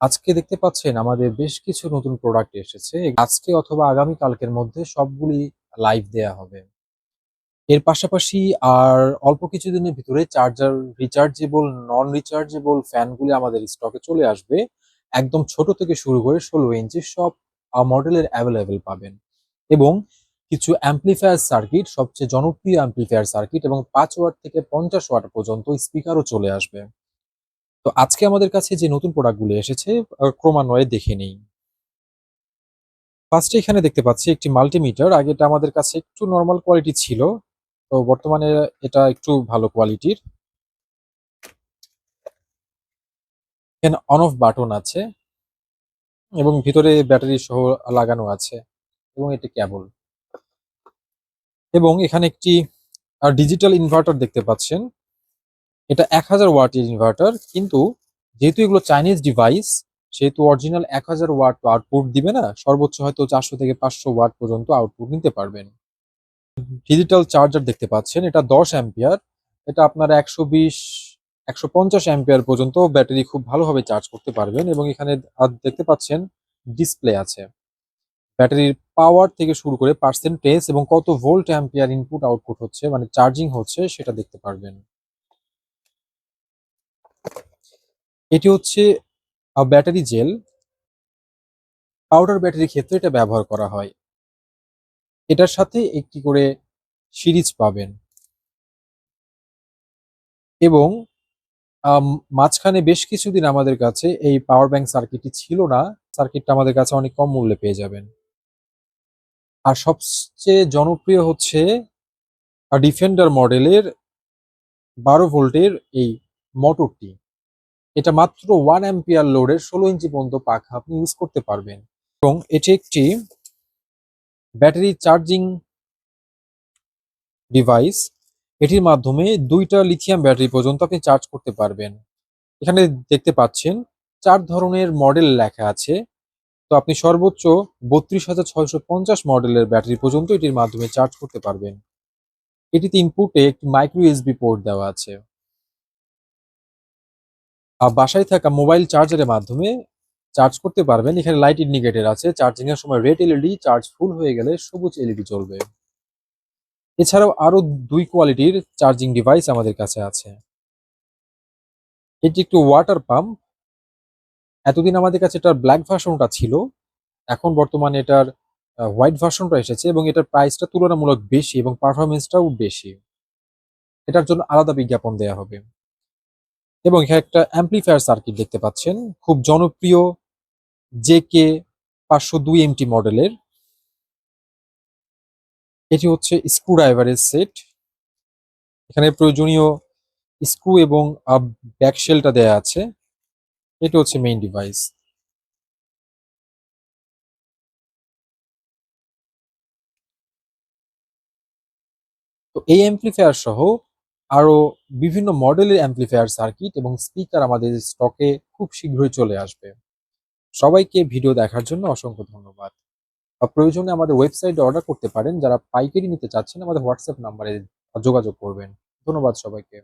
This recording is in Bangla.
আজকে দেখতে পাচ্ছেন আমাদের বেশ কিছু নতুন প্রোডাক্ট এসেছে। আজকে অথবা আগামী কালকের মধ্যে সবগুলি লাইভ দেয়া হবে। এর পাশাপাশি আর অল্প কিছুদিনের ভিতরে চার্জার রিচার্জেবল নন রিচার্জেবল ফ্যানগুলি আমাদের স্টকে চলে আসবে। একদম ছোট থেকে শুরু করে ষোলো ইঞ্চি সব মডেলের অ্যাভেলেবেল পাবেন। এবং কিছু অ্যাম্পলিফায়ার সার্কিট সবচেয়ে জনপ্রিয় অ্যাম্পলিফায়ার সার্কিট এবং পাঁচ ওয়াট থেকে পঞ্চাশ ওয়াট পর্যন্ত স্পিকারও চলে আসবে। তো আজকে আমাদের কাছে যে নতুন প্রোডাক্টগুলো এসেছে ক্রমান্বয়ে দেখে নেই। ফার্স্টে এখানে দেখতে পাচ্ছি একটি মাল্টিমিটার আগে এটা আমাদের কাছে একটু নর্মাল কোয়ালিটি ছিল, তো বর্তমানে এটা একটু ভালো কোয়ালিটির এখানে অন অফ বাটন আছে, এবং ভিতরে ব্যাটারি সহ লাগানো আছে, এবং এটি কেবল এবং এখানে একটি ডিজিটাল ইনভার্টার দেখতে পাচ্ছেন। এটা এক হাজার ওয়াটের ইনভার্টার কিন্তু যেহেতু এগুলো চাইনিজ ডিভাইস সেহেতু অরিজিনাল এক হাজার ওয়াট আউটপুট দিবে না, সর্বোচ্চ হয়তো চারশো থেকে পাঁচশো ওয়াট পর্যন্ত আউটপুট নিতে পারবেন। ডিজিটাল চার্জার দেখতে পাচ্ছেন, এটা দশ অ্যাম্পিয়ার এটা আপনার একশো বিশ, একশো পঞ্চাশ অ্যাম্পিয়ার পর্যন্ত ব্যাটারি খুব ভালোভাবে চার্জ করতে পারবেন এবং এখানে দেখতে পাচ্ছেন ডিসপ্লে আছে। ব্যাটারির পাওয়ার থেকে শুরু করে পার্সেন্টেজ এবং কত ভোল্ট অ্যাম্পিয়ার ইনপুট আউটপুট হচ্ছে মানে চার্জিং হচ্ছে, সেটা দেখতে পারবেন। এটি হচ্ছে ব্যাটারি জেল। পাউডার ব্যাটারির ক্ষেত্রে এটা ব্যবহার করা হয়। এটার সাথে একটি করে সিরিজ পাবেন। এবং মাঝখানে বেশ কিছুদিন আমাদের কাছে এই পাওয়ার ব্যাংক সার্কিটটি ছিল না। সার্কিটটা আমাদের কাছে অনেক কম মূল্যে পেয়ে যাবেন। আর সবচেয়ে জনপ্রিয় হচ্ছে ডিফেন্ডার মডেলের বারো ভোল্টের এই মোটরটি। এটা মাত্র ওয়ান অ্যাম্পিয়ার লোডের ষোলো ইঞ্চি পর্যন্ত পাখা আপনি ইউজ করতে পারবেন। এবং এটি একটি ব্যাটারি চার্জিং ডিভাইস এটির মাধ্যমে দুইটা লিথিয়াম ব্যাটারি পর্যন্ত আপনি চার্জ করতে পারবেন। এখানে দেখতে পাচ্ছেন, চার ধরনের মডেল লেখা আছে। তো আপনি সর্বোচ্চ বত্রিশ হাজার ছয়শো পঞ্চাশ মডেলের ব্যাটারি পর্যন্ত এটির মাধ্যমে চার্জ করতে পারবেন। এটিতে ইনপুটে একটি মাইক্রো এসবি পোর্ট দেওয়া আছে। বাসায় থাকা মোবাইল চার্জারের মাধ্যমে চার্জ করতে পারবেন। এখানে লাইট ইন্ডিকেটর আছে চার্জিং এর সময় রেড এলইডি চার্জ ফুল হয়ে গেলে সবুজ এলইডি চলবে এছাড়াও আরও দুই কোয়ালিটির চার্জিং ডিভাইস আমাদের কাছে আছে। এটি একটু ওয়াটার পাম্প এতদিন আমাদের কাছে এটার ব্ল্যাক ভার্সনটা ছিল। এখন বর্তমানে এটার হোয়াইট ভার্সনটা এসেছে এবং এটার প্রাইসটা তুলনামূলক বেশি এবং পারফরমেন্সটাও বেশি। এটার জন্য আলাদা বিজ্ঞাপন দেওয়া হবে। এবং এখানে একটা অ্যাম্পলিফায়ার সার্কিট দেখতে পাচ্ছেন। খুব জনপ্রিয় জে কে পাঁচশো দুই এমটি মডেলের এটি হচ্ছে স্ক্রু ড্রাইভারের সেট এখানে প্রয়োজনীয় স্ক্রু এবং ব্যাকশেলটা দেয়া আছে। এটা হচ্ছে মেইন ডিভাইস তো এই অ্যাম্পলিফায়ার সহ আরও বিভিন্ন মডেলের অ্যাম্পলিফায়ার সার্কিট এবং স্পিকার আমাদের স্টকে খুব শীঘ্রই চলে আসবে। সবাইকে ভিডিও দেখার জন্য অসংখ্য ধন্যবাদ। প্রয়োজনে আমাদের ওয়েবসাইটে অর্ডার করতে পারেন, যারা পাইকারি নিতে চাচ্ছেন, আমাদের হোয়াটসঅ্যাপ নাম্বারে যোগাযোগ করবেন। ধন্যবাদ সবাইকে।